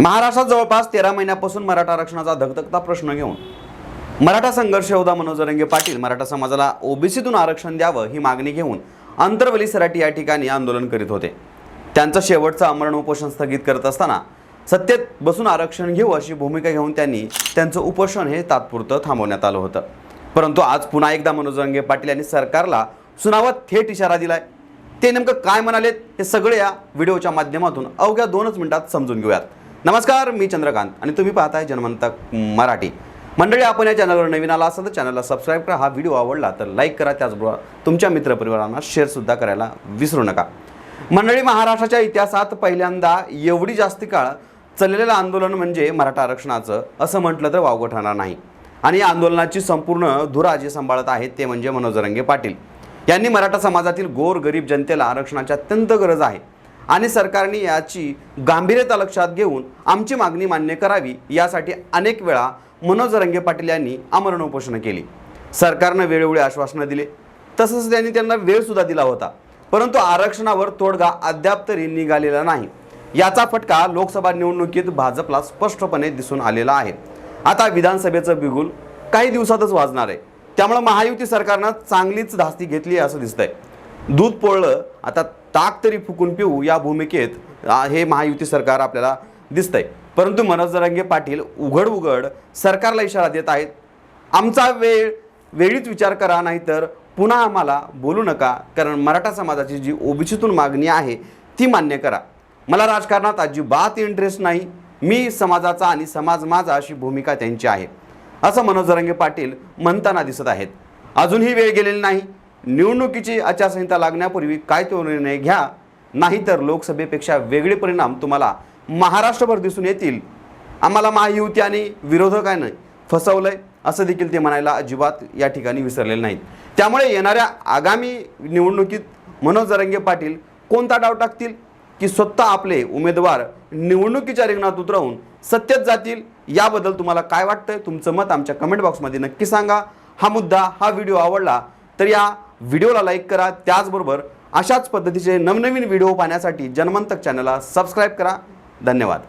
महाराष्ट्रात जवळपास तेरा महिन्यापासून मराठा आरक्षणाचा धगधगता प्रश्न घेऊन मराठा संघर्ष योद्धा मनोजरंगे पाटील मराठा समाजाला ओबीसीतून आरक्षण द्यावं ही मागणी घेऊन आंतरवली सराटी या ठिकाणी आंदोलन करीत होते. त्यांचं शेवटचं आमरण उपोषण स्थगित करत असताना सत्तेत बसून आरक्षण घेऊ अशी भूमिका घेऊन त्यांनी त्यांचं उपोषण हे तात्पुरतं थांबवण्यात आलं होतं. परंतु आज पुन्हा एकदा मनोजरंगे पाटील यांनी सरकारला सुनावत थेट इशारा दिलाय. ते नेमकं काय म्हणालेत हे सगळे या व्हिडिओच्या माध्यमातून अवघ्या दोनच मिनिटात समजून घेऊयात. नमस्कार मी चंद्रकांत आणि तुम्ही पाहताय जनमंतक मराठी. मंडळी आपण या चॅनलवर नवीन आला असाल तर चॅनलला सबस्क्राईब करा. हा व्हिडिओ आवडला तर लाईक करा. त्याचबरोबर तुमच्या मित्रपरिवारांना शेअरसुद्धा करायला विसरू नका. मंडळी महाराष्ट्राच्या इतिहासात पहिल्यांदा एवढी जास्त काळ चाललेलं आंदोलन म्हणजे मराठा आरक्षणाचं असं म्हटलं तर वावगं ठरणार नाही. आणि या आंदोलनाची संपूर्ण धुरा जे सांभाळत आहेत ते म्हणजे मनोजरंगे पाटील. यांनी मराठा समाजातील गोर गरीब जनतेला आरक्षणाची अत्यंत गरज आहे. आणि सरकारने याची गांभीर्यता लक्षात घेऊन आमची मागणी मान्य करावी यासाठी अनेक वेळा मनोज रंगे पाटील यांनी आमरण उपोषणं केली. सरकारनं वेळोवेळी आश्वासनं दिले. तसंच त्यांनी त्यांना वेळसुद्धा दिला होता. परंतु आरक्षणावर तोडगा अद्याप तरी निघालेला नाही. याचा फटका लोकसभा निवडणुकीत भाजपला स्पष्टपणे दिसून आलेला आहे. आता विधानसभेचं बिगुल काही दिवसातच वाजणार आहे. त्यामुळे महायुती सरकारनं चांगलीच धास्ती घेतली आहे असं दिसतंय. दूध पोळलं आता ताक तरी फुकून पिऊ या भूमिकेत हे महायुती सरकार आपल्याला दिसतंय. परंतु मनोज जरांगे पाटील उघड उघड सरकारला इशारा देत आहेत. आमचा वेळ वेळीच विचार करा नाहीतर पुन्हा आम्हाला बोलू नका कारण मराठा समाजाची जी ओबीसीतून मागणी आहे ती मान्य करा. मला राजकारणात अजिबात इंटरेस्ट नाही. मी समाजाचा आणि समाज माझा अशी भूमिका त्यांची आहे. असं मनोज जरांगे पाटील म्हणताना दिसत आहेत. अजूनही वेळ गेलेली नाही. निवडणुकीची आचारसंहिता लागण्यापूर्वी काय तो निर्णय घ्या? नाहीतर लोकसभेपेक्षा वेगळे परिणाम तुम्हाला महाराष्ट्रभर दिसून येतील. आम्हाला महायुती आणि विरोधकांनी फसवलंय असं देखील ते म्हणायला अजिबात या ठिकाणी विसरलेले नाहीत. त्यामुळे येणाऱ्या आगामी निवडणुकीत मनोज जरंगे पाटील कोणता डाव टाकतील? की स्वतः आपले उमेदवार निवडणुकीच्या रिंगणात उतरवून सत्तेत जातील? याबद्दल तुम्हाला काय वाटतंय? तुमचं मत आमच्या कमेंट बॉक्समध्ये नक्की सांगा. हा मुद्दा हा व्हिडिओ आवडला तर या व्हिडिओला लाईक करा त्याचबरोबर अशाच पद्धतीचे नवनवीन व्हिडिओ पाहण्यासाठी जनमंतक चॅनलला सबस्क्राईब करा. धन्यवाद.